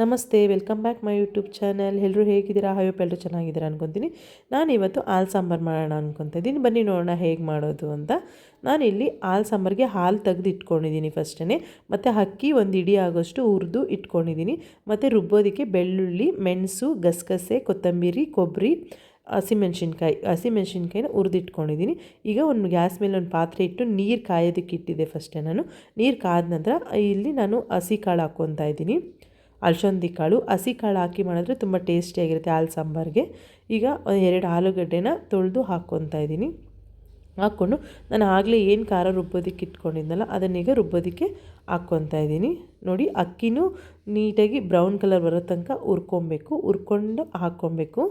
ನಮಸ್ತೆ, welcome back my YouTube channel. ಎಲ್ಲರೂ ಹೇಗಿದ್ದೀರಾ? ಹಾಯೋ ಎಲ್ಲರೂ ಚೆನ್ನಾಗಿದ್ದೀರಾ ಅನ್ಕೊತೀನಿ. ನಾನು ಇವತ್ತು ಹಾಲು ಸಾಂಬಾರು ಮಾಡೋಣ ಅನ್ಕೊತಾ ಇದ್ದೀನಿ. ಬನ್ನಿ ನೋಡೋಣ ಹೇಗೆ ಮಾಡೋದು ಅಂತ. ನಾನಿಲ್ಲಿ ಹಾಲು ಸಾಂಬಾರಿಗೆ ಹಾಲು ತೆಗೆದು ಇಟ್ಕೊಂಡಿದ್ದೀನಿ ಫಸ್ಟೇ ಮತ್ತು ಅಕ್ಕಿ ಒಂದು ಇಡಿ ಆಗೋಷ್ಟು ಹುರಿದು ಇಟ್ಕೊಂಡಿದ್ದೀನಿ. ಮತ್ತು ರುಬ್ಬೋದಕ್ಕೆ ಬೆಳ್ಳುಳ್ಳಿ, ಮೆಣಸು, ಗಸಗಸೆ, ಕೊತ್ತಂಬರಿ, ಕೊಬ್ಬರಿ, ಹಸಿಮೆಣ್ಸಿನ್ಕಾಯಿ, ಹಸಿಮೆಣ್ಸಿನ್ಕಾಯಿನ ಹುರಿದಿಟ್ಕೊಂಡಿದ್ದೀನಿ ಈಗ ಒಂದು ಗ್ಯಾಸ್ ಮೇಲೆ ಒಂದು ಪಾತ್ರೆ ಇಟ್ಟು ನೀರು ಕಾಯೋದಕ್ಕೆ ಇಟ್ಟಿದ್ದೆ ಫಸ್ಟೇ ನಾನು. ನೀರು ಕಾದ ನಂತರ ಇಲ್ಲಿ ನಾನು ಹಸಿ ಕಾಳು ಹಾಕ್ಕೊತಾ ಇದ್ದೀನಿ. ಅಲಸಂದಿ ಕಾಳು, ಹಸಿ ಕಾಳು ಹಾಕಿ ಮಾಡಿದ್ರೆ ತುಂಬ ಟೇಸ್ಟಿಯಾಗಿರುತ್ತೆ ಹಾಲು ಸಾಂಬಾರಿಗೆ. ಈಗ ಎರಡು ಆಲೂಗಡ್ಡೆನ ತೊಳೆದು ಹಾಕ್ಕೊತಾ ಇದ್ದೀನಿ. ಹಾಕ್ಕೊಂಡು ನಾನು ಆಗಲೇ ಏನು ಖಾರ ರುಬ್ಬೋದಕ್ಕೆ ಇಟ್ಕೊಂಡಿದ್ನಲ್ಲ ಅದನ್ನೀಗ ರುಬ್ಬೋದಕ್ಕೆ ಹಾಕ್ಕೊತಾ ಇದ್ದೀನಿ. ನೋಡಿ ಅಕ್ಕಿನೂ ನೀಟಾಗಿ ಬ್ರೌನ್ ಕಲರ್ ಬರೋ ತನಕ ಹುರ್ಕೊಬೇಕು ಹುರ್ಕೊಂಡು ಹಾಕ್ಕೊಬೇಕು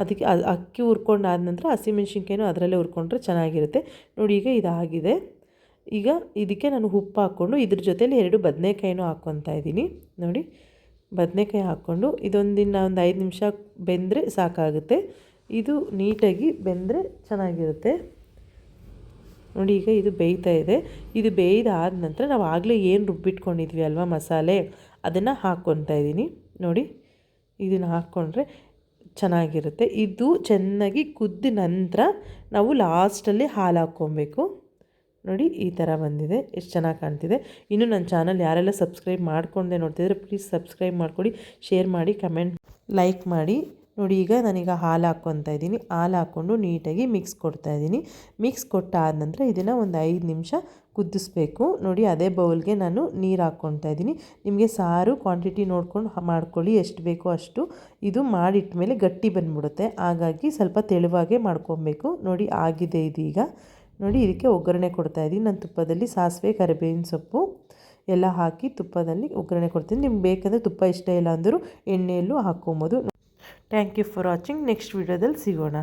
ಅದಕ್ಕೆ ಅಕ್ಕಿ ಹುರ್ಕೊಂಡಾದ ನಂತರ ಹಸಿಮೆಣ್ಸಿನ್ಕಾಯಿನೂ ಅದರಲ್ಲೇ ಹುರ್ಕೊಂಡ್ರೆ ಚೆನ್ನಾಗಿರುತ್ತೆ. ನೋಡಿ ಈಗ ಇದಾಗಿದೆ. ಈಗ ಇದಕ್ಕೆ ನಾನು ಉಪ್ಪು ಹಾಕ್ಕೊಂಡು ಇದ್ರ ಜೊತೇಲಿ ಎರಡು ಬದನೆಕಾಯಿನೂ ಹಾಕ್ಕೊತಾ ಇದ್ದೀನಿ. ನೋಡಿ, ಬದನೆಕಾಯಿ ಹಾಕ್ಕೊಂಡು ಇದೊಂದಿನ ಒಂದು ಐದು ನಿಮಿಷ ಬೆಂದರೆ ಸಾಕಾಗುತ್ತೆ. ಇದು ನೀಟಾಗಿ ಬೆಂದರೆ ಚೆನ್ನಾಗಿರುತ್ತೆ. ನೋಡಿ, ಈಗ ಇದು ಬೇಯ್ತಾ ಇದೆ. ಇದು ಬೇಯ್ದಾದ ನಂತರ ನಾವು ಆಗಲೇ ಏನು ರುಬ್ಬಿಟ್ಕೊಂಡಿದ್ವಿ ಅಲ್ವಾ ಮಸಾಲೆ? ಅದನ್ನು ಹಾಕ್ಕೊತಾ ಇದ್ದೀನಿ. ನೋಡಿ, ಇದನ್ನು ಹಾಕ್ಕೊಂಡ್ರೆ ಚೆನ್ನಾಗಿರುತ್ತೆ. ಇದು ಚೆನ್ನಾಗಿ ಕುದ್ದ ನಂತರ ನಾವು ಲಾಸ್ಟಲ್ಲಿ ಹಾಲು ಹಾಕ್ಕೊಬೇಕು. ನೋಡಿ ಈ ಥರ ಬಂದಿದೆ. ಎಷ್ಟು ಚೆನ್ನಾಗಿ ಕಾಣ್ತಿದೆ. ಇನ್ನು ನನ್ನ ಚಾನಲ್ ಯಾರೆಲ್ಲ ಸಬ್ಸ್ಕ್ರೈಬ್ ಮಾಡ್ಕೊಂಡೆ ನೋಡ್ತಿದ್ರೆ ಪ್ಲೀಸ್ ಸಬ್ಸ್ಕ್ರೈಬ್ ಮಾಡ್ಕೊಡಿ, ಶೇರ್ ಮಾಡಿ, ಕಮೆಂಟ್ ಲೈಕ್ ಮಾಡಿ. ನೋಡಿ ಈಗ ನಾನೀಗ ಹಾಲು ಹಾಕ್ಕೊತಾ ಇದ್ದೀನಿ. ಹಾಲು ಹಾಕ್ಕೊಂಡು ನೀಟಾಗಿ ಮಿಕ್ಸ್ ಕೊಡ್ತಾ ಇದ್ದೀನಿ. ಮಿಕ್ಸ್ ಕೊಟ್ಟಾದ ನಂತರ ಇದನ್ನು ಒಂದು ಐದು ನಿಮಿಷ ಕುದಿಸ್ಬೇಕು. ನೋಡಿ ಅದೇ ಬೌಲ್ಗೆ ನಾನು ನೀರು ಹಾಕ್ಕೊತಾ ಇದ್ದೀನಿ. ನಿಮಗೆ ಸಾರು ಕ್ವಾಂಟಿಟಿ ನೋಡ್ಕೊಂಡು ಮಾಡ್ಕೊಳ್ಳಿ, ಎಷ್ಟು ಬೇಕೋ ಅಷ್ಟು. ಇದು ಮಾಡಿಟ್ಟ ಮೇಲೆ ಗಟ್ಟಿ ಬಂದ್ಬಿಡುತ್ತೆ. ಹಾಗಾಗಿ ಸ್ವಲ್ಪ ತೆಳುವಾಗೆ ಮಾಡ್ಕೊಬೇಕು. ನೋಡಿ ಆಗಿದೆ ಇದೀಗ. ನೋಡಿ, ಇದಕ್ಕೆ ಒಗ್ಗರಣೆ ಕೊಡ್ತಾ ಇದ್ದೀನಿ. ನಾನು ತುಪ್ಪದಲ್ಲಿ ಸಾಸಿವೆ, ಕರಿಬೇವಿನ ಸೊಪ್ಪು ಎಲ್ಲ ಹಾಕಿ ತುಪ್ಪದಲ್ಲಿ ಒಗ್ಗರಣೆ ಕೊಡ್ತೀನಿ. ನಿಮ್ಗೆ ಬೇಕಂದರೆ ತುಪ್ಪ ಇಷ್ಟ ಇಲ್ಲ ಅಂದರೂ ಎಣ್ಣೆಯಲ್ಲೂ ಹಾಕ್ಕೊಬೋದು. Thank you for watching. Next ವೀಡಿಯೋದಲ್ಲಿ ಸಿಗೋಣ.